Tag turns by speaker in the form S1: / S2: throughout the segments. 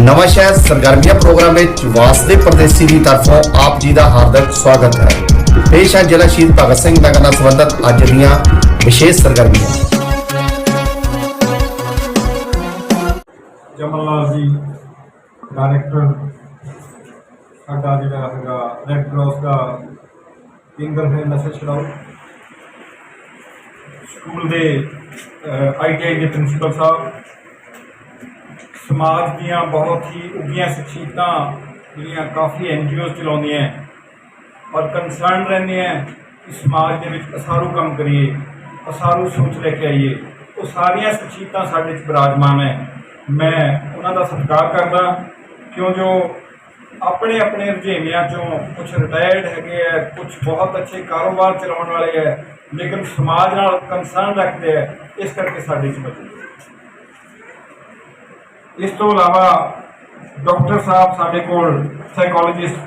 S1: ਨਵਾਂ ਸ਼ਹਿਰ ਸਰਗਰਮੀਆਂ ਪ੍ਰੋਗਰਾਮ ਵਿੱਚ ਵਾਸਦੇ ਪਰਦੇਸੀ ਦੀ ਤਰਫੋਂ ਆਪ ਜੀ ਦਾ ਹਾਰਦਿਕ ਸਵਾਗਤ ਹੈ। ਪੇਸ਼ ਹੈ ਜ਼ਿਲ੍ਹਾ ਸ਼ਹੀਦ ਭਗਤ ਸਿੰਘ ਨਗਰ ਨਾਲ ਸੰਬੰਧਿਤ ਅੱਜ ਦੀਆਂ ਵਿਸ਼ੇਸ਼ ਸਰਗਰਮੀਆਂ।
S2: ਜਮਨ ਲਾਲ ਜੀ ਡਾਇਰੈਕਟਰ ਸਾਡਾ ਜਿਹੜਾ ਹੈਗਾ ਰੈੱਡ ਕਰਾਸ ਦਾ ਕੇਂਦਰ ਹੈ ਨਸ਼ਾ ਛਡਾਓ ਸਕੂਲ ਦੇ ਆਈਟੀਆਈ ਦੇ ਪ੍ਰਿੰਸੀਪਲ ਸਾਹਿਬ ਸਮਾਜ ਦੀਆਂ ਬਹੁਤ ਹੀ ਉੱਗੀਆਂ ਸ਼ਖਸੀਅਤਾਂ ਜਿਹੜੀਆਂ ਕਾਫੀ ਐਨਜੀਓ ਚਲਾਉਂਦੀਆਂ ਔਰ ਕੰਸਰਨ ਰਹਿੰਦੀਆਂ ਹੈ ਕਿ ਸਮਾਜ ਦੇ ਵਿੱਚ ਅਸਾਰੂ ਕੰਮ ਕਰੀਏ, ਅਸਾਰੂ ਸੋਚ ਲੈ ਕੇ ਆਈਏ। ਉਹ ਸਾਰੀਆਂ ਸ਼ਖਸੀਅਤਾਂ ਸਾਡੇ ਵਿੱਚ ਬਿਰਾਜਮਾਨ ਹੈ। ਮੈਂ ਉਹਨਾਂ ਦਾ ਸਤਿਕਾਰ ਕਰਦਾ, ਕਿਉਂ ਜੋ ਆਪਣੇ ਆਪਣੇ ਰੁਝੇਵਿਆਂ ਚੋਂ ਕੁਝ ਰਿਟਾਇਰਡ ਹੈਗੇ ਆ ਕੁਝ ਬਹੁਤ ਅੱਛੇ ਕਾਰੋਬਾਰ ਚਲਾਉਣ ਵਾਲੇ ਹੈ, ਲੇਕਿਨ ਸਮਾਜ ਨਾਲ ਕੰਸਰਨ ਰੱਖਦੇ ਆ ਇਸ ਕਰਕੇ ਸਾਡੇ ਚ ਮੌਜੂਦ ਇਸ ਤੋਂ ਇਲਾਵਾ ਡਾਕਟਰ ਸਾਹਿਬ ਸਾਡੇ ਕੋਲ ਸਾਈਕੋਲੋਜਿਸਟ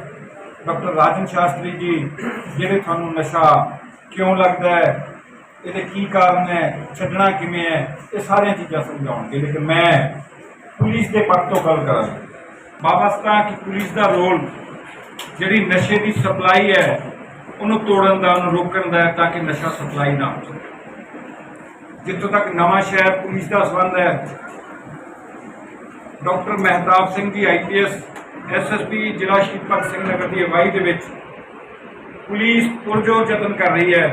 S2: ਡਾਕਟਰ ਰਾਜਨ ਸ਼ਾਸਤਰੀ ਜੀ ਜਿਹੜੇ ਤੁਹਾਨੂੰ ਨਸ਼ਾ ਕਿਉਂ ਲੱਗਦਾ ਹੈ? ਇਹਦੇ ਕੀ ਕਾਰਨ ਹੈ? ਛੱਡਣਾ ਕਿਵੇਂ ਹੈ? ਇਹ ਸਾਰੀਆਂ ਚੀਜ਼ਾਂ ਸਮਝਾਉਣਗੇ। ਲੇਕਿਨ ਮੈਂ ਪੁਲਿਸ ਦੇ ਪੱਖ ਤੋਂ ਗੱਲ ਕਰਾਂ। ਵਾਪਸਤਾ ਕਿ ਪੁਲਿਸ ਦਾ ਰੋਲ ਜਿਹੜੀ ਨਸ਼ੇ ਦੀ ਸਪਲਾਈ ਹੈ, ਉਹਨੂੰ ਤੋੜਨ ਦਾ, ਉਹਨੂੰ ਰੋਕਣ ਦਾ ਤਾਂ ਕਿ ਨਸ਼ਾ ਸਪਲਾਈ ਨਾ ਹੋ ਸਕੇ। ਜਿੱਥੋਂ ਤੱਕ ਨਵਾਂ ਸ਼ਹਿਰ ਪੁਲਿਸ ਦਾ ਸੰਬੰਧ ਹੈ doctor Mehtab Singh ji IPS SSP ਜ਼ਿਲ੍ਹਾ ਸ਼ਹੀਦ ਭਗਤ ਸਿੰਘ ਨਗਰ ਦੀ ਅਗਵਾਈ ਦੇ ਵਿੱਚ ਪੁਲਿਸ ਪੁਰਜੋਰ ਯਤਨ ਕਰ ਰਹੀ ਹੈ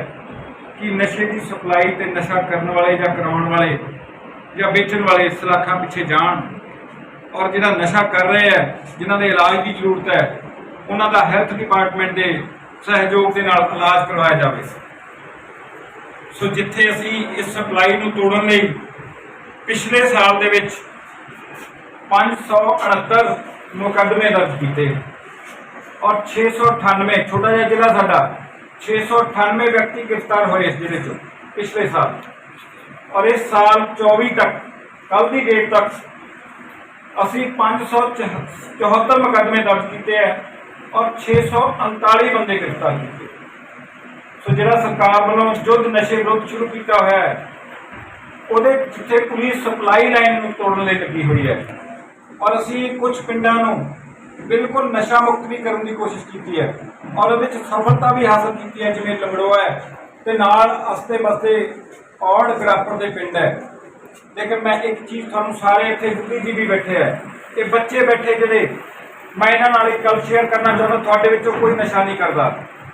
S2: ਕਿ ਨਸ਼ੇ ਦੀ ਸਪਲਾਈ ਤੇ ਨਸ਼ਾ ਕਰਨ ਵਾਲੇ ਜਾਂ ਕਰਾਉਣ ਵਾਲੇ ਜਾਂ ਵੇਚਣ ਵਾਲੇ ਸਲਾਖਾਂ ਪਿੱਛੇ ਜਾਣ ਔਰ ਜਿਹੜਾ ਨਸ਼ਾ ਕਰ ਰਹੇ ਹੈ, ਜਿਨ੍ਹਾਂ ਦੇ ਇਲਾਜ ਦੀ ਜ਼ਰੂਰਤ ਹੈ, ਉਹਨਾਂ ਦਾ ਹੈਲਥ ਡਿਪਾਰਟਮੈਂਟ ਦੇ ਸਹਿਯੋਗ ਦੇ ਨਾਲ ਇਲਾਜ ਕਰਵਾਇਆ ਜਾਵੇ। ਸੋ ਜਿੱਥੇ ਅਸੀਂ ਇਸ ਸਪਲਾਈ ਨੂੰ ਤੋੜਨ ਲਈ ਪਿਛਲੇ ਸਾਲ ਦੇ ਵਿੱਚ 568 ਮੁਕੱਦਮੇ ਦਰਜ ਕੀਤੇ। ਔਰ 698 ਛੋਟਾ ਜਿਹਾ ਜ਼ਿਲ੍ਹਾ ਸਾਡਾ 698 ਵਿਅਕਤੀ ਗ੍ਰਿਫਤਾਰ ਹੋਏ ਇਸ ਜ਼ਿਲ੍ਹੇ ਚੋਂ, ਪਿਛਲੇ ਸਾਲ। ਔਰ ਇਸ ਸਾਲ 24 ਤੱਕ ਕੱਲ ਦੀ ਡੇਟ ਤੱਕ ਅਸੀਂ 574 ਮੁਕੱਦਮੇ ਦਰਜ ਕੀਤੇ ਹੈ ਔਰ 639 ਬੰਦੇ ਗ੍ਰਿਫਤਾਰ ਕੀਤੇ। ਸੋ ਜਿਹੜਾ ਸਰਕਾਰ ਵੱਲੋਂ ਯੁੱਧ ਨਸ਼ੇ ਵਿਰੁੱਧ ਸ਼ੁਰੂ ਕੀਤਾ ਹੋਇਆ ਹੈ, ਉਹਦੇ ਜਿੱਥੇ ਪੁਲਿਸ ਸਪਲਾਈ ਲਾਈਨ ਨੂੰ ਤੋੜਨ ਲਈ ਲੱਗੀ ਹੋਈ ਹੈ ਔਰ ਅਸੀਂ ਕੁਝ ਪਿੰਡਾਂ ਨੂੰ ਬਿਲਕੁਲ ਨਸ਼ਾ ਮੁਕਤ ਵੀ ਕਰਨ ਦੀ ਕੋਸ਼ਿਸ਼ ਕੀਤੀ ਹੈ ਔਰ ਉਹਦੇ ਵਿੱਚ ਸਫਲਤਾ ਵੀ ਹਾਸਲ ਕੀਤੀ ਹੈ, ਜਿਵੇਂ ਲੰਗੜੋਆ ਹੈ ਤੇ ਨਾਲ ਅਸਤੇ ਬਸਤੇ ਔੜ ਗਰਾਪਰ ਦੇ ਪਿੰਡ ਹੈ। ਲੇਕਿਨ ਮੈਂ ਇੱਕ ਚੀਜ਼ ਤੁਹਾਨੂੰ ਸਾਰੇ ਇੱਥੇ ਬੁੱਧੀ ਵੀ ਬੈਠੇ ਹੈ, ਇਹ ਬੱਚੇ ਬੈਠੇ ਜਿਹੜੇ ਮੈਂ ਇਹਨਾਂ ਨਾਲ ਇੱਕ ਗੱਲ ਸ਼ੇਅਰ ਕਰਨਾ ਚਾਹੁੰਦਾ, ਤੁਹਾਡੇ ਵਿੱਚੋਂ ਕੋਈ ਨਸ਼ਾ ਨਹੀਂ ਕਰਦਾ।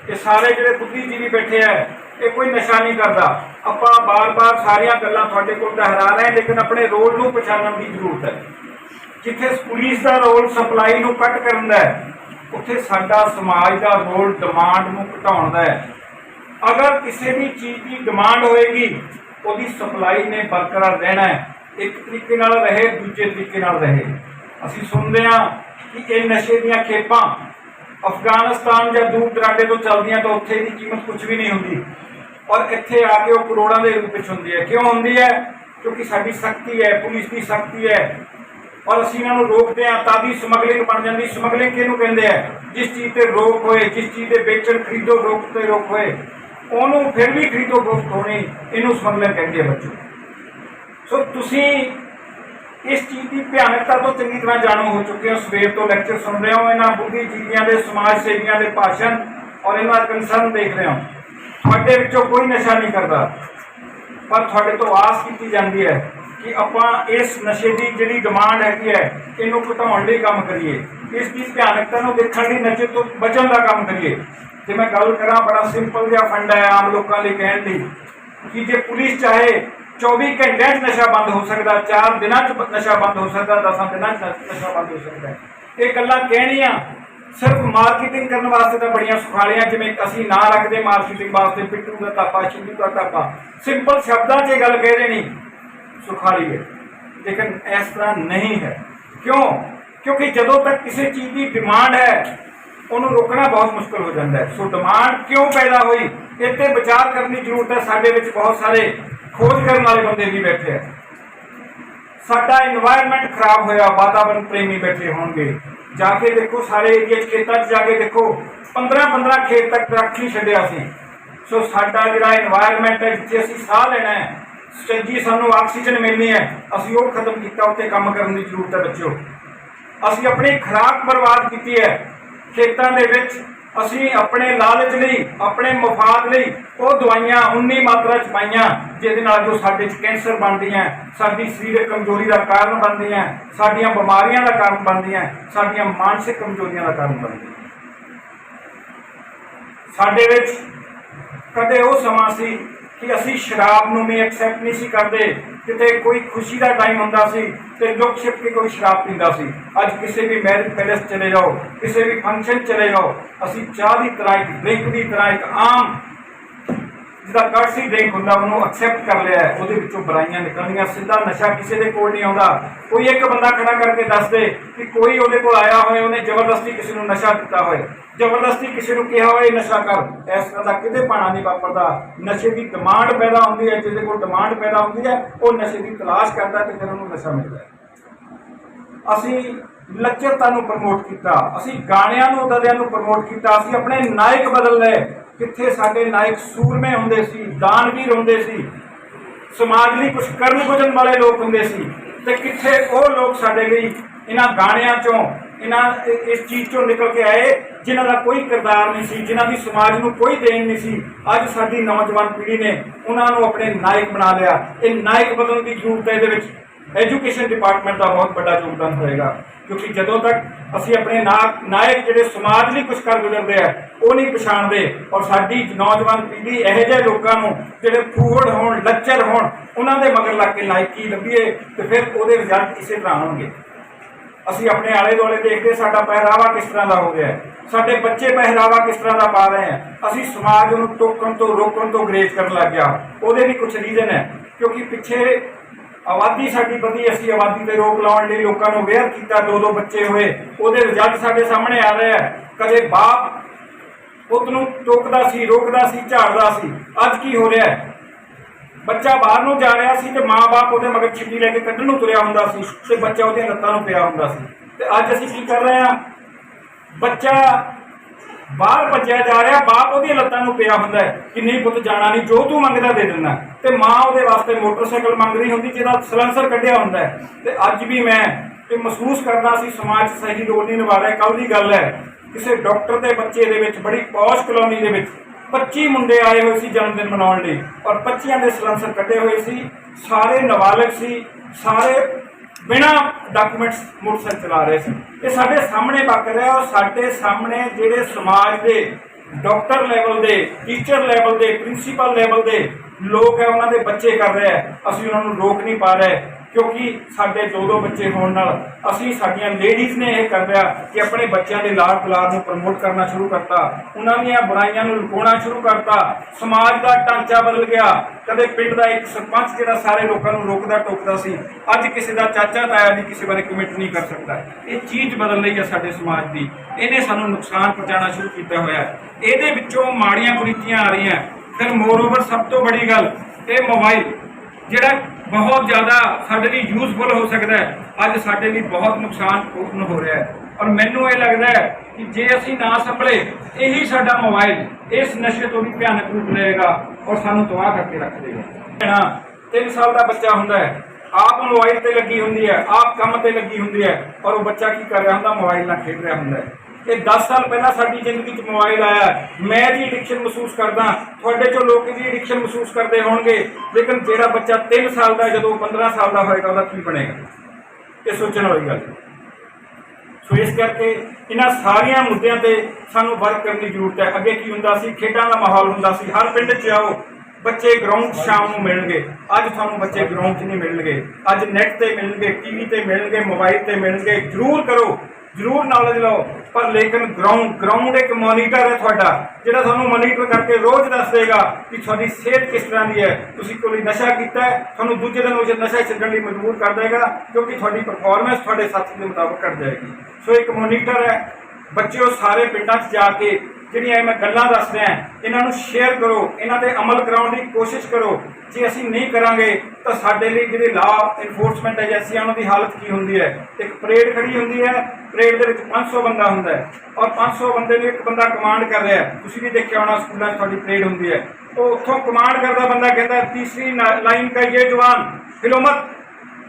S2: ਇਹ ਸਾਰੇ ਜਿਹੜੇ ਬੁੱਧੀਜੀਵੀ ਬੈਠੇ ਹੈ, ਇਹ ਕੋਈ ਨਸ਼ਾ ਨਹੀਂ ਕਰਦਾ। ਆਪਾਂ ਬਾਰ-ਬਾਰ ਸਾਰੀਆਂ ਗੱਲਾਂ ਤੁਹਾਡੇ ਕੋਲ ਦੁਹਰਾ ਰਹੇ ਲੇਕਿਨ ਆਪਣੇ ਰੋਲ ਨੂੰ ਪਛਾਣਨ ਦੀ ਜ਼ਰੂਰਤ ਹੈ। ਜਿੱਥੇ ਪੁਲਿਸ ਦਾ ਰੋਲ ਸਪਲਾਈ ਨੂੰ ਕੱਟ ਕਰਨ ਦਾ ਹੈ, ਉੱਥੇ ਸਾਡਾ ਸਮਾਜ ਦਾ ਰੋਲ ਡਿਮਾਂਡ ਨੂੰ ਘਟਾਉਣ ਦਾ ਹੈ। ਅਗਰ ਕਿਸੇ ਵੀ ਚੀਜ਼ ਦੀ ਡਿਮਾਂਡ ਹੋਏਗੀ, ਉਹਦੀ ਸਪਲਾਈ ਨੇ ਬਰਕਰਾਰ ਰਹਿਣਾ ਹੈ। ਇੱਕ ਤਰੀਕੇ ਨਾਲ ਰਹੇ, ਦੂਜੇ ਤਰੀਕੇ ਨਾਲ ਰਹੇ। ਅਸੀਂ ਸੁਣਦੇ ਹਾਂ ਕਿ ਇਹ ਨਸ਼ੇ ਦੀਆਂ ਖੇਪਾਂ ਅਫਗਾਨਿਸਤਾਨ ਜਾਂ ਦੂਰ ਦਰਾਡੇ ਤੋਂ ਚੱਲਦੀਆਂ ਤਾਂ ਉੱਥੇ ਦੀ ਕੀਮਤ ਕੁਝ ਵੀ ਨਹੀਂ ਹੁੰਦੀ। ਔਰ ਇੱਥੇ ਆ ਕੇ ਉਹ ਕਰੋੜਾਂ ਦੇ ਰੂਪ ਵਿੱਚ ਹੁੰਦੀ ਹੈ। ਕਿਉਂ ਹੁੰਦੀ ਹੈ? ਕਿਉਂਕਿ ਸਾਡੀ ਸ਼ਕਤੀ ਹੈ, ਪੁਲਿਸ ਦੀ ਸ਼ਕਤੀ ਹੈ। ਔਰ ਅਸੀਂ ਇਹਨਾਂ ਨੂੰ ਰੋਕਦੇ ਹਾਂ ਤਾਂ ਵੀ ਸਮਗਲਿੰਗ ਬਣ ਜਾਂਦੀ। ਸਮਗਲਿੰਗ ਕਿਹਨੂੰ ਕਹਿੰਦੇ ਆ? ਜਿਸ ਚੀਜ਼ ਤੇ ਰੋਕ ਹੋਏ, ਜਿਸ ਚੀਜ਼ ਦੇ ਵੇਚਣ, ਖਰੀਦੋ, ਰੋਕ ਤੇ ਰੋਕ ਹੋਏ, ਉਹਨੂੰ ਫਿਰ ਵੀ ਖਰੀਦੋ, ਰੋਕ ਹੋਣੀ ਇਹਨੂੰ ਸਮਗਲਿੰਗ ਕਹਿੰਦੇ ਆ ਬੱਚੋ। ਸੋ ਤੁਸੀਂ ਇਸ ਚੀਜ਼ ਦੀ ਭਿਆਨਕਤਾ ਤੋਂ ਚੰਗੀ ਤਰ੍ਹਾਂ ਜਾਣੂ ਹੋ ਚੁੱਕੇ ਹੋ। ਸਵੇਰ ਤੋਂ ਲੈਕਚਰ ਸੁਣ ਰਹੇ ਹੋ ਇਹਨਾਂ ਬੁੱਧੀਜੀਵੀਆਂ ਦੇ, ਸਮਾਜ ਸੇਵੀਆਂ ਦੇ ਭਾਸ਼ਣ ਔਰ ਇਹਨਾਂ ਦਾ ਕੰਸਰਨ ਦੇਖ ਰਹੇ ਹੋ। ਤੁਹਾਡੇ ਵਿੱਚੋਂ ਕੋਈ ਨਸ਼ਾ ਨਹੀਂ ਕਰਦਾ, ਪਰ ਤੁਹਾਡੇ ਤੋਂ ਆਸ ਕੀਤੀ ਜਾਂਦੀ ਹੈ ਕਿ ਆਪਾਂ ਇਸ ਨਸ਼ੇ ਦੀ ਜਿਹੜੀ ਡਿਮਾਂਡ ਹੈਗੀ ਹੈ, ਇਹਨੂੰ ਘਟਾਉਣ ਲਈ ਕੰਮ ਕਰੀਏ। ਇਸ ਦੀ ਭਿਆਨਕਤਾ ਨੂੰ ਦੇਖਣ ਲਈ ਨਸ਼ੇ ਤੋਂ ਬਚਣ ਦਾ ਕੰਮ ਕਰੀਏ। ਜੇ ਮੈਂ ਗੱਲ ਕਰਾਂ, ਬੜਾ ਸਿੰਪਲ ਜਿਹਾ ਫੰਡ ਹੈ ਆਮ ਲੋਕਾਂ ਲਈ ਕਹਿਣ ਲਈ ਕਿ ਜੇ ਪੁਲਿਸ ਚਾਹੇ 24 ਘੰਟਿਆਂ 'ਚ ਨਸ਼ਾ ਬੰਦ ਹੋ ਸਕਦਾ 4 ਦਿਨਾਂ 'ਚ ਨਸ਼ਾ ਬੰਦ ਹੋ ਸਕਦਾ 10 ਦਿਨਾਂ 'ਚ ਨਸ਼ਾ ਬੰਦ ਹੋ ਸਕਦਾ ਇਹ ਗੱਲਾਂ ਕਹਿਣੀਆਂ ਸਿਰਫ ਮਾਰਕੀਟਿੰਗ ਕਰਨ ਵਾਸਤੇ ਤਾਂ ਬੜੀਆਂ ਸੁਖਾਲੀਆਂ, ਜਿਵੇਂ ਅਸੀਂ ਨਾਂ ਰੱਖਦੇ ਮਾਰਕੀਟਿੰਗ ਵਾਸਤੇ, ਪਿੱਟੂ ਦਾ ਤਾਪਾ ਸ਼ਿੰਦੂ ਦਾ ਤਾਪਾ ਸਿੰਪਲ ਸ਼ਬਦਾਂ 'ਚ ਇਹ ਗੱਲ ਕਹਿ ਦੇਣੀ ਸੁਖਾਲੀ ਹੈ। ਲੇਕਿਨ ਇਸ ਤਰ੍ਹਾਂ ਨਹੀਂ ਹੈ। ਕਿਉਂ? ਕਿਉਂਕਿ ਜਦੋਂ ਤੱਕ ਕਿਸੇ ਚੀਜ਼ ਦੀ ਡਿਮਾਂਡ ਹੈ, ਉਹਨੂੰ ਰੋਕਣਾ ਬਹੁਤ ਮੁਸ਼ਕਲ ਹੋ ਜਾਂਦਾ ਹੈ। ਸੋ ਡਿਮਾਂਡ ਕਿਉਂ ਪੈਦਾ ਹੋਈ? ਇੱਥੇ ਵਿਚਾਰ ਕਰਨ ਦੀ ਜ਼ਰੂਰਤ ਹੈ। ਸਾਡੇ ਵਿੱਚ ਬਹੁਤ ਸਾਰੇ ਖੋਜ ਕਰਨ ਵਾਲੇ ਬੰਦੇ ਵੀ ਬੈਠੇ ਆ। ਸਾਡਾ এনवायरमेंट ਖਰਾਬ ਹੋਇਆ ਵਾਤਾਵਰਣ ਪ੍ਰੇਮੀ ਬੈਠੇ ਹੋਣਗੇ। ਜਾ ਕੇ ਦੇਖੋ, ਸਾਰੇ ਏਰੀਆ ਖੇਤਾਂ 'ਚ ਜਾ ਕੇ ਦੇਖੋ 15-15 ਖੇਤ ਤੱਕ ਦਰਖਤ ਹੀ ਛੱਡਿਆ ਸੀ। ਸੋ ਸਾਡਾ ਜਿਹੜਾ এনवायरमेंट ਹੈ, ਜਿੱਥੇ ਅਸੀਂ ਸਾਹ ਲੈਣਾ ਹੈ ਸੱਜੀ ਸਾਨੂੰ ਆਕਸੀਜਨ ਮਿਲਣੀ ਹੈ, ਅਸੀਂ ਉਹ ਖਤਮ ਕੀਤਾ ਉੱਤੇ ਕੰਮ ਕਰਨ ਦੀ ਜ਼ਰੂਰਤ ਹੈ ਬੱਚਿਓ। ਅਸੀਂ ਆਪਣੀ ਖੁਰਾਕ ਬਰਬਾਦ ਕੀਤੀ ਹੈ, ਖੇਤਾਂ ਦੇ ਵਿੱਚ ਅਸੀਂ ਆਪਣੇ ਲਾਲਚ ਲਈ, ਆਪਣੇ ਮਫਾਦ ਲਈ ਉਹ ਦਵਾਈਆਂ ਉਨੀ ਮਾਤਰਾ ਚ ਪਾਈਆਂ, ਜਿਹਦੇ ਨਾਲ ਜੋ ਸਾਡੇ ਚ ਕੈਂਸਰ ਬਣਦੀਆਂ, ਸਾਡੀ ਸਰੀਰਕ ਕਮਜ਼ੋਰੀ ਦਾ ਕਾਰਨ ਬਣਦੀਆਂ, ਸਾਡੀਆਂ ਬਿਮਾਰੀਆਂ ਦਾ ਕਾਰਨ ਬਣਦੀਆਂ, ਸਾਡੀਆਂ ਮਾਨਸਿਕ ਕਮਜ਼ੋਰੀਆਂ ਦਾ ਕਾਰਨ ਬਣਦੀਆਂ। ਸਾਡੇ ਵਿੱਚ ਕਦੇ ਉਹ ਸਮਾਂ ਸੀ ਕਿ ਅਸੀਂ ਸ਼ਰਾਬ ਨੂੰ ਵੀ ਐਕਸੈਪਟ ਨਹੀਂ ਸੀ ਕਰਦੇ, ਕਿਤੇ ਕੋਈ ਖੁਸ਼ੀ ਦਾ ਟਾਈਮ ਹੁੰਦਾ ਸੀ ਤੇ ਲੁਕ ਛਿਪ ਕੇ ਕੋਈ ਸ਼ਰਾਬ ਪੀਂਦਾ ਸੀ। ਅੱਜ ਕਿਸੇ ਵੀ ਮੈਰਿਜ ਪੈਲੇਸ ਚਲੇ ਜਾਓ, ਕਿਸੇ ਵੀ ਫੰਕਸ਼ਨ ਚਲੇ ਜਾਓ, ਅਸੀਂ ਚਾਹ ਦੀ ਤਰ੍ਹਾਂ ਇੱਕ ਡਰਿੰਕ ਦੀ ਤਰ੍ਹਾਂ ਇੱਕ ਆਮ ਜਿਹਦਾ ਕਾਰਸੀ ਡਰਿੰਕ ਹੁੰਦਾ ਉਹਨੂੰ ਐਕਸੈਪਟ ਕਰ ਲਿਆ ਉਹਦੇ ਵਿੱਚੋਂ ਬੁਰਾਈਆਂ ਨਿਕਲਣੀਆਂ, ਸਿੱਧਾ ਨਸ਼ਾ ਕਿਸੇ ਦੇ ਕੋਲ ਨਹੀਂ ਆਉਂਦਾ। ਕੋਈ ਇੱਕ ਬੰਦਾ ਖੜਾ ਕਰਕੇ ਦੱਸ ਦੇ ਕਿ ਕੋਈ ਉਹਦੇ ਕੋਲ ਆਇਆ ਹੋਏ ਉਹਨੇ ਜ਼ਬਰਦਸਤੀ ਕਿਸੇ ਨੂੰ ਨਸ਼ਾ ਦਿੱਤਾ ਹੋਏ ਜ਼ਬਰਦਸਤੀ ਕਿਸੇ ਨੂੰ ਕਿਹਾ ਹੋਏ ਨਸ਼ਾ ਕਰ। ਇਸ ਤਰ੍ਹਾਂ ਦਾ ਕਿਤੇ ਪਾਣਾ ਨਹੀਂ ਵਾਪਰਦਾ। ਨਸ਼ੇ ਦੀ ਡਿਮਾਂਡ ਪੈਦਾ ਹੁੰਦੀ ਹੈ, ਜਿਹਦੇ ਕੋਲ ਡਿਮਾਂਡ ਪੈਦਾ ਹੁੰਦੀ ਹੈ, ਉਹ ਨਸ਼ੇ ਦੀ ਤਲਾਸ਼ ਕਰਦਾ ਤੇ ਫਿਰ ਉਹਨੂੰ ਨਸ਼ਾ ਮਿਲਦਾ ਅਸੀਂ ਲੱਚਰਤਾ ਨੂੰ ਪ੍ਰਮੋਟ ਕੀਤਾ, ਅਸੀਂ ਗਾਣਿਆਂ ਨੂੰ ਦਰਿਆਂ ਨੂੰ ਪ੍ਰਮੋਟ ਕੀਤਾ, ਅਸੀਂ ਆਪਣੇ ਨਾਇਕ ਬਦਲ ਲਏ ਕਿੱਥੇ ਸਾਡੇ ਨਾਇਕ ਸੂਰਮੇ ਹੁੰਦੇ ਸੀ ਦਾਨਵੀਰ ਹੁੰਦੇ ਸੀ, ਸਮਾਜ ਲਈ ਕੁਝ ਕਰਨ ਗੁਜਰਨ ਵਾਲੇ ਲੋਕ ਹੁੰਦੇ ਸੀ। ਤੇ ਕਿੱਥੇ ਉਹ ਲੋਕ ਸਾਡੇ ਲਈ ਇਹਨਾਂ ਗਾਣਿਆਂ ਚੋਂ, ਇਹਨਾਂ ਇਸ ਚੀਜ਼ ਚੋਂ ਨਿਕਲ ਕੇ ਆਏ ਜਿਨ੍ਹਾਂ ਦਾ ਕੋਈ ਕਿਰਦਾਰ ਨਹੀਂ ਸੀ, ਜਿਨ੍ਹਾਂ ਦੀ ਸਮਾਜ ਨੂੰ ਕੋਈ ਦੇਣ ਨਹੀਂ ਸੀ। ਅੱਜ ਸਾਡੀ ਨੌਜਵਾਨ ਪੀੜ੍ਹੀ ਨੇ ਉਹਨਾਂ ਨੂੰ ਆਪਣੇ ਨਾਇਕ ਬਣਾ ਲਿਆ। ਇਹ ਨਾਇਕ ਬਦਲਣ ਦੀ ਜ਼ਰੂਰਤ ਹੈ ਇਹਦੇ ਵਿੱਚ। ਐਜੂਕੇਸ਼ਨ ਡਿਪਾਰਟਮੈਂਟ ਦਾ ਬਹੁਤ ਵੱਡਾ ਯੋਗਦਾਨ ਹੋਏਗਾ। ਕਿਉਂਕਿ ਜਦੋਂ ਤੱਕ ਅਸੀਂ ਆਪਣੇ ਨਾ- ਨਾਇਕ ਜਿਹੜੇ ਸਮਾਜ ਲਈ ਕੁਝ ਕਰ ਗੁਜ਼ਰਦੇ ਆ, ਉਹ ਨਹੀਂ ਪਛਾਣਦੇ। ਔਰ ਸਾਡੀ ਨੌਜਵਾਨ ਪੀੜ੍ਹੀ ਇਹੋ ਜਿਹੇ ਲੋਕਾਂ ਨੂੰ ਜਿਹੜੇ ਫੂਹੜ ਹੋਣ, ਲੱਚਰ ਹੋਣ, ਉਹਨਾਂ ਦੇ ਮਗਰ ਲੱਗ ਕੇ ਲਾਇਕੀ ਲੱਭੀਏ ਤੇ ਫਿਰ ਉਹਦੇ ਰਿਜ਼ਲਟ ਇਸੇ ਤਰ੍ਹਾਂ ਆਉਣਗੇ ਅਸੀਂ ਆਪਣੇ ਆਲੇ ਦੁਆਲੇ ਦੇਖਦੇ ਸਾਡਾ ਪਹਿਰਾਵਾ ਕਿਸ ਤਰ੍ਹਾਂ ਦਾ ਹੋ ਗਿਆ ਹੈ? ਸਾਡੇ ਬੱਚੇ ਪਹਿਰਾਵਾ ਕਿਸ ਤਰ੍ਹਾਂ ਦਾ ਪਾ ਰਹੇ ਹੈ? ਅਸੀਂ ਸਮਾਜ ਨੂੰ ਟੋਕਣ ਤੋਂ ਰੋਕਣ ਤੋਂ ਗਰੇਜ ਕਰਨ ਲੱਗ ਗਿਆ। ਉਹਦੇ ਵੀ ਕੁਝ ਰੀਜ਼ਨ ਹੈ। ਕਿਉਂਕਿ ਪਿੱਛੇ ਆਬਾਦੀ ਸਾਡੀ ਵਧੀ, ਅਸੀਂ ਆਬਾਦੀ ਤੇ ਰੋਕ ਲਾਉਣ ਲਈ ਲੋਕਾਂ ਨੂੰ ਅਵੇਅਰ ਕੀਤਾ, ਦੋ ਦੋ ਬੱਚੇ ਹੋਏ। ਉਹਦੇ ਰਿਜ਼ਲਟ ਸਾਡੇ ਸਾਹਮਣੇ ਆ ਰਹੇ ਹੈ ਕਦੇ ਬਾਪ ਪੁੱਤ ਨੂੰ ਟੋਕਦਾ ਸੀ, ਰੋਕਦਾ ਸੀ, ਝਾੜਦਾ ਸੀ। ਅੱਜ ਕੀ ਹੋ ਰਿਹਾ ਹੈ? ਬੱਚਾ ਬਾਹਰ ਨੂੰ ਜਾ ਰਿਹਾ ਸੀ ਤੇ ਮਾਂ-ਬਾਪ ਉਹਦੇ ਮਗਰ ਛਿੱਟੀ ਲੈ ਕੇ ਕੱਢਣ ਨੂੰ ਤੁਰਿਆ ਹੁੰਦਾ ਸੀ ਤੇ ਬੱਚਾ ਉਹਦੀਆਂ ਲੱਤਾਂ ਨੂੰ ਪਿਆ ਹੁੰਦਾ ਸੀ। ਤੇ ਅੱਜ ਅਸੀਂ ਕੀ ਕਰ ਰਹੇ ਹਾਂ? ਬੱਚਾ ਬਾਹਰ ਭੱਜਿਆ ਜਾ ਰਿਹਾ, ਬਾਪ ਉਹਦੀਆਂ ਲੱਤਾਂ ਨੂੰ ਪਿਆ ਹੁੰਦਾ ਕਿ ਨਹੀਂ ਪੁੱਤ, ਜਾਣਾ ਨਹੀਂ, ਜੋ ਤੂੰ ਮੰਗਦਾ ਦੇ ਦਿੰਦਾ ਤੇ ਮਾਂ ਉਹਦੇ ਵਾਸਤੇ ਮੋਟਰਸਾਈਕਲ ਮੰਗ ਰਹੀ ਹੁੰਦੀ, ਜਿਹਦਾ ਸਲੈਂਸਰ ਕੱਢਿਆ ਹੁੰਦਾ ਤੇ ਅੱਜ ਵੀ ਮੈਂ ਇਹ ਮਹਿਸੂਸ ਕਰਦਾ ਸੀ, ਸਮਾਜ 'ਚ ਸਹੀ ਰੋਲ ਨਹੀਂ ਨਿਭਾ ਰਿਹਾ ਕੱਲ ਦੀ ਗੱਲ ਹੈ, ਕਿਸੇ ਡਾਕਟਰ ਦੇ ਬੱਚੇ ਦੇ ਵਿੱਚ, ਬੜੀ ਪੌਸ਼ ਕਲੋਨੀ ਦੇ ਵਿੱਚ 25 ਮੁੰਡੇ ਆਏ ਹੋਏ ਸੀ ਜਨਮ ਦਿਨ ਮਨਾਉਣ ਲਈ ਔਰ 25 ਦੇ ਸਲੈਂਸਰ ਕੱਢੇ ਹੋਏ ਸੀ, ਸਾਰੇ ਨਾਬਾਲਗ ਸੀ, ਸਾਰੇ ਬਿਨਾ ਡਾਕੂਮੈਂਟਸ ਮੋਟਰਸਾਈਕਲ ਚਲਾ ਰਹੇ ਸੀ ਇਹ ਸਾਡੇ ਸਾਹਮਣੇ ਵਕ ਰਿਹਾ ਔਰ ਸਾਡੇ ਸਾਹਮਣੇ ਜਿਹੜੇ ਸਮਾਜ ਦੇ ਡਾਕਟਰ ਲੈਵਲ ਦੇ ਟੀਚਰ ਲੈਵਲ ਦੇ ਪ੍ਰਿੰਸੀਪਲ ਲੈਵਲ ਦੇ ਲੋਕ ਹੈ, ਉਹਨਾਂ ਦੇ ਬੱਚੇ ਕਰ ਰਹੇ ਹੈ। ਅਸੀਂ ਉਹਨਾਂ ਨੂੰ ਰੋਕ ਨਹੀਂ ਪਾ ਰਹੇ। ਕਿਉਂਕਿ ਸਾਡੇ ਦੋ ਦੋ ਬੱਚੇ ਹੋਣ ਨਾਲ ਅਸੀਂ ਸਾਡੀਆਂ ਲੇਡੀਜ਼ ਨੇ ਇਹ ਕਰ ਲਿਆ ਕਿ ਆਪਣੇ ਬੱਚਿਆਂ ਦੇ ਲਾਡ ਦੁਲਾਰ ਨੂੰ ਪ੍ਰਮੋਟ ਕਰਨਾ ਸ਼ੁਰੂ ਕਰਤਾ। ਉਹਨਾਂ ਦੀਆਂ ਬੁਰਾਈਆਂ ਨੂੰ ਲੁਕਾਉਣਾ ਸ਼ੁਰੂ ਕਰਤਾ। ਸਮਾਜ ਦਾ ਢਾਂਚਾ ਬਦਲ ਗਿਆ। ਕਦੇ ਪਿੰਡ ਦਾ ਇੱਕ ਸਰਪੰਚ ਜਿਹੜਾ ਸਾਰੇ ਲੋਕਾਂ ਨੂੰ ਰੋਕਦਾ ਟੋਕਦਾ ਸੀ, ਅੱਜ ਕਿਸੇ ਦਾ ਚਾਚਾ ਤਾਇਆ ਵੀ ਕਿਸੇ ਬਾਰੇ ਕਮਿਟ ਨਹੀਂ ਕਰ ਸਕਦਾ। ਇਹ ਚੀਜ਼ ਬਦਲ ਰਹੀ ਹੈ ਸਾਡੇ ਸਮਾਜ ਦੀ। ਇਹਨੇ ਸਾਨੂੰ ਨੁਕਸਾਨ ਪਹੁੰਚਾਉਣਾ ਸ਼ੁਰੂ ਕੀਤਾ ਹੋਇਆ ਹੈ। ਇਹਦੇ ਵਿੱਚੋਂ ਮਾੜੀਆਂ ਕੁਰੀਤੀਆਂ ਆ ਰਹੀਆਂ। ਫਿਰ ਮੋਰ ਓਵਰ ਸਭ ਤੋਂ ਬੜੀ ਗੱਲ, ਇਹ ਮੋਬਾਈਲ ਜਿਹੜਾ ਬਹੁਤ ਜ਼ਿਆਦਾ ਸਾਡੇ ਲਈ ਯੂਜ਼ਫੁਲ ਹੋ ਸਕਦਾ ਹੈ। ਅੱਜ ਸਾਡੇ ਲਈ ਬਹੁਤ ਨੁਕਸਾਨ ਪੂਰਨ ਹੋ ਰਿਹਾ ਹੈ। ਔਰ ਮੈਨੂੰ ਇਹ ਲੱਗਦਾ ਹੈ ਕਿ ਜੇ ਅਸੀਂ ਨਾ ਸੰਭਲੇ, ਇਹੀ ਸਾਡਾ ਮੋਬਾਈਲ ਇਸ ਨਸ਼ੇ ਤੋਂ ਵੀ ਭਿਆਨਕ ਰੂਪ ਲਏਗਾ ਔਰ ਸਾਨੂੰ ਤਬਾਹ ਕਰਕੇ ਰੱਖ ਦੇਗਾ। ਹਾਂ 3 ਸਾਲ ਦਾ ਬੱਚਾ ਹੁੰਦਾ ਹੈ। ਆਪ ਮੋਬਾਈਲ ਤੇ ਲੱਗੀ ਹੁੰਦੀ ਹੈ, ਆਪ ਕੰਮ ਤੇ ਲੱਗੀ ਹੁੰਦੀ ਹੈ। ਔਰ ਉਹ ਬੱਚਾ ਕੀ ਕਰ ਰਿਹਾ ਹੁੰਦਾ? ਮੋਬਾਈਲ ਨਾਲ ਖੇਡ ਰਿਹਾ ਹੁੰਦਾ ਹੈ। ਇਹ 10 ਸਾਲ ਪਹਿਲਾਂ ਸਾਡੀ ਜ਼ਿੰਦਗੀ 'ਚ ਮੋਬਾਈਲ ਆਇਆ ਮੈਂ ਦੀ ਐਡਿਕਸ਼ਨ ਮਹਿਸੂਸ ਕਰਦਾ ਤੁਹਾਡੇ ਚੋਂ ਲੋਕ ਦੀ ਐਡਿਕਸ਼ਨ ਮਹਿਸੂਸ ਕਰਦੇ ਹੋਣਗੇ। ਲੇਕਿਨ ਜਿਹੜਾ ਬੱਚਾ 3 ਸਾਲ ਦਾ ਜਦੋਂ 15 ਸਾਲ ਦਾ ਹੋਏਗਾ, ਉਹਦਾ ਕੀ ਬਣੇਗਾ? ਇਹ ਸੋਚਣ ਵਾਲੀ ਗੱਲ ਸੋ ਇਸ ਕਰਕੇ ਇਹਨਾਂ ਸਾਰੀਆਂ ਮੁੱਦਿਆਂ ਤੇ ਸਾਨੂੰ ਵਰਕ ਕਰਨ ਦੀ ਜ਼ਰੂਰਤ ਹੈ। ਅੱਗੇ ਕੀ ਹੁੰਦਾ ਸੀ? ਖੇਡਾਂ ਦਾ ਮਾਹੌਲ ਹੁੰਦਾ ਸੀ। ਹਰ ਪਿੰਡ 'ਚ ਆਓ, ਬੱਚੇ ਗਰਾਊਂਡ ਸ਼ਾਮ ਨੂੰ ਮਿਲਣਗੇ। ਅੱਜ ਤੁਹਾਨੂੰ ਬੱਚੇ ਗਰਾਊਂਡ 'ਚ ਨਹੀਂ ਮਿਲਣਗੇ। ਅੱਜ ਨੈਟ ਤੇ ਮਿਲਣਗੇ ਟੀਵੀ ਤੇ ਮਿਲਣਗੇ ਮੋਬਾਈਲ ਤੇ ਮਿਲਣਗੇ। ਜ਼ਰੂਰ ਕਰੋ। ਜ਼ਰੂਰ ਨੌਲੇਜ ਲਓ। ਪਰ ਲੇਕਿਨ ਗਰਾਊਂਡ ਗਰਾਊਂਡ ਇੱਕ ਮੋਨੀਟਰ ਹੈ ਤੁਹਾਡਾ, ਜਿਹੜਾ ਤੁਹਾਨੂੰ ਮੋਨੀਟਰ ਕਰਕੇ ਰੋਜ਼ ਦੱਸ ਦੇਗਾ ਕਿ ਤੁਹਾਡੀ ਸਿਹਤ ਕਿਸ ਤਰ੍ਹਾਂ ਦੀ ਹੈ। ਤੁਸੀਂ ਕੋਈ ਨਸ਼ਾ ਕੀਤਾ ਹੈ, ਤੁਹਾਨੂੰ ਦੂਜੇ ਦਿਨ ਉਹ ਨਸ਼ਾ ਛੱਡਣ ਲਈ ਮਜਬੂਰ ਕਰ ਦੇਗਾ ਕਿਉਂਕਿ ਤੁਹਾਡੀ ਪਰਫਾਰਮੈਂਸ ਤੁਹਾਡੇ ਸਾਥੀ ਦੇ ਮੁਤਾਬਕ ਘਟ ਜਾਏਗੀ। ਸੋ ਇੱਕ ਮੋਨੀਟਰ ਹੈ। ਬੱਚੇ ਉਹ ਸਾਰੇ ਪਿੰਡਾਂ 'ਚ ਜਾ ਕੇ ਜਿਹੜੀਆਂ ਇਹ ਮੈਂ ਗੱਲਾਂ ਦੱਸ ਰਿਹਾ ਇਹਨਾਂ ਨੂੰ ਸ਼ੇਅਰ ਕਰੋ, ਇਹਨਾਂ ਤੇ ਅਮਲ ਕਰਾਉਣ ਦੀ ਕੋਸ਼ਿਸ਼ ਕਰੋ। ਜੇ ਅਸੀਂ ਨਹੀਂ ਕਰਾਂਗੇ, ਤਾਂ ਸਾਡੇ ਲਈ ਜਿਹੜੇ ਲਾ ਇਨਫੋਰਸਮੈਂਟ ਏਜੰਸੀਆਂ ਉਹਨਾਂ ਦੀ ਹਾਲਤ ਕੀ ਹੁੰਦੀ ਹੈ? ਇੱਕ ਪਰੇਡ ਖੜੀ ਹੁੰਦੀ ਹੈ ਪਰੇਡ ਦੇ ਵਿੱਚ 500 ਬੰਦਾ ਹੁੰਦਾ ਹੈ। ਔਰ 500 ਬੰਦੇ ਨੂੰ ਇੱਕ ਬੰਦਾ ਕਮਾਂਡ ਕਰ ਰਿਹਾ ਤੁਸੀਂ ਵੀ ਦੇਖਿਆ ਹੋਣਾ, ਸਕੂਲਾਂ 'ਚ ਤੁਹਾਡੀ ਪਰੇਡ ਹੁੰਦੀ ਹੈ। ਉਹ ਉੱਥੋਂ ਕਮਾਂਡ ਕਰਦਾ ਬੰਦਾ ਕਹਿੰਦਾ, ਤੀਸਰੀ ਲਾਈਨ ਕਾ ਇਹ ਜਵਾਨ ਹਿਲੋ ਮਤ।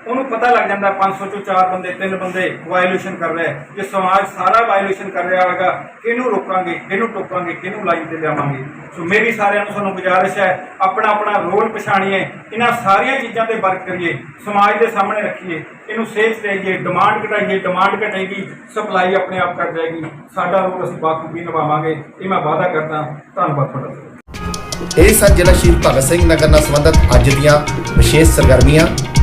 S2: ਉਹਨੂੰ ਪਤਾ ਲੱਗ ਜਾਂਦਾ 500 ਚੋਂ ਚਾਰ ਬੰਦੇ, ਤਿੰਨ ਬੰਦੇ ਵਾਇਓਲੇਸ਼ਨ ਕਰ ਰਹੇ ਜੇ ਸਮਾਜ ਸਾਰਾ ਵਾਇਓਲੇਸ਼ਨ ਕਰ ਰਿਹਾ ਹੋਵੇਗਾ ਕਿਹਨੂੰ ਰੋਕਾਂਗੇ, ਕਿਹਨੂੰ ਟੋਕਾਂਗੇ, ਕਿਹਨੂੰ ਲਾਈਨ ਤੇ ਲਿਆਵਾਂਗੇ? ਸੋ ਮੇਰੀ ਸਾਰਿਆਂ ਨੂੰ ਤੁਹਾਨੂੰ ਗੁਜ਼ਾਰਿਸ਼ ਹੈ, ਆਪਣਾ ਆਪਣਾ ਰੋਲ ਪਛਾਣੀਏ, ਇਹਨਾਂ ਸਾਰੀਆਂ ਚੀਜ਼ਾਂ ਤੇ ਵਰਕ ਕਰੀਏ, ਸਮਾਜ ਦੇ ਸਾਹਮਣੇ ਰੱਖੀਏ, ਇਹਨੂੰ ਸੇਧ ਦੇਈਏ ਡਿਮਾਂਡ ਘਟਾਈਏ ਡਿਮਾਂਡ ਘਟੇਗੀ ਸਪਲਾਈ ਆਪਣੇ ਆਪ ਕਰ ਜਾਏਗੀ, ਸਾਡਾ ਰੋਲ ਅਸੀਂ ਬਾਖੂਬੀ ਨਿਭਾਵਾਂਗੇ, ਇਹ ਮੈਂ ਵਾਅਦਾ ਕਰਦਾ, ਧੰਨਵਾਦ ਤੁਹਾਡਾ।
S1: ਇਹ ਸਨ ਜ਼ਿਲ੍ਹਾ ਸ਼ਹੀਦ ਭਗਤ ਸਿੰਘ ਨਗਰ ਨਾਲ ਸੰਬੰਧਿਤ ਅੱਜ ਦੀਆਂ ਵਿਸ਼ੇਸ਼ ਸਰਗਰਮੀਆਂ।